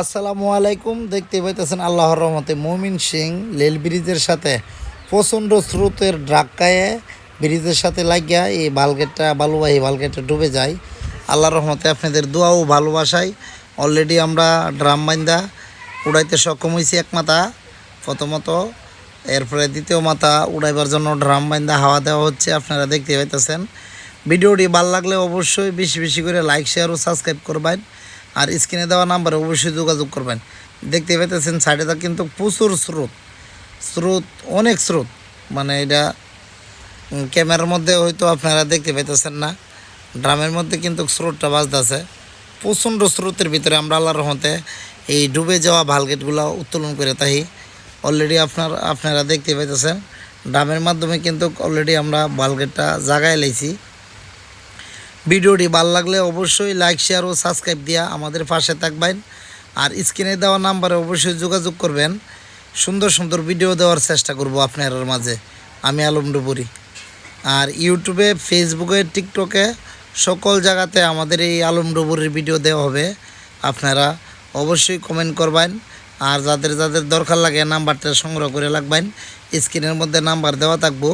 আসসালামু আলাইকুম, দেখতে পাইতেছেন আল্লাহর রহমতে মমিন সিং, লেল ব্রিজের সাথে, প্রচণ্ড স্রোতের ধাক্কায় ব্রিজের সাথে লাগিয়া এই বালগেটটা, বালুবাহী বালগেটটা ডুবে যায়। আল্লাহর রহমতে আপনাদের দোয়া ও ভালোবাসায়। অলরেডি আমরা ড্রাম বাইন্দা উড়াইতে সক্ষম হয়েছি এক মাথা। প্রথমত, এরপরে দ্বিতীয় মাথা উড়াইবার জন্য ড্রাম বাইন্দা হাওয়া দেওয়া হচ্ছে, আপনারা দেখতে পাইতেছেন। ভিডিওটি ভালো লাগলে অবশ্যই বেশি বেশি করে লাইক শেয়ার ও সাবস্ক্রাইব করবেন। আর স্ক্রিনে দেওয়া নাম্বারে অবশ্যই যোগাযোগ করবেন। দেখতে পাইতেছেন সাইডে কিন্তু প্রচুর স্রোত। স্রোত, অনেক স্রোত। মানে এটা ক্যামেরার মধ্যে হয়তো আপনারা দেখতে পাইতেছেন না। ড্রামের মধ্যে কিন্তু স্রোতটা বাজতেছে। প্রচণ্ড স্রোতের ভিতরে আমরা আল্লাহর রহমতে এই ডুবে যাওয়া ভালগেটগুলো উত্তোলন করে তাই অলরেডি আপনার, আপনারা দেখতে পাইতেছেন। ড্রামের মাধ্যমে কিন্তু অলরেডি আমরা বালগেটটা জাগায় লাইছি। ভিডিওটি ভালো লাগলে অবশ্যই লাইক, শেয়ার ও সাবস্ক্রাইব দিয়া আমাদের পাশে থাকবেন। আর স্ক্রিনে দেওয়া নাম্বারে অবশ্যই যোগাযোগ করবেন। সুন্দর সুন্দর ভিডিও দেওয়ার চেষ্টা করব আপনার মাঝে। আমি আলম ডুবুরি। আর ইউটিউবে, ফেসবুকে, টিকটকে সকল জায়গাতে আমাদের এই আলম ডুবুরির ভিডিও দেওয়া হবে। আপনারা অবশ্যই কমেন্ট করবেন। আর যাদের যাদের দরকার লাগে নাম্বারটা সংগ্রহ করে রাখবেন। স্ক্রিনের মধ্যে নাম্বার দেওয়া থাকব।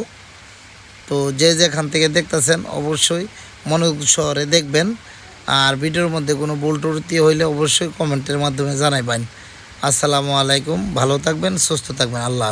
তো যে যেখান থেকে দেখতেছেন অবশ্যই মনোযোগ শহরে দেখবেন। আর ভিডিওর মধ্যে কোনো ভুল ত্রুটি হইলে অবশ্যই কমেন্টের মাধ্যমে জানাইবেন। আসসালামু আলাইকুম, ভালো থাকবেন, সুস্থ থাকবেন, আল্লাহ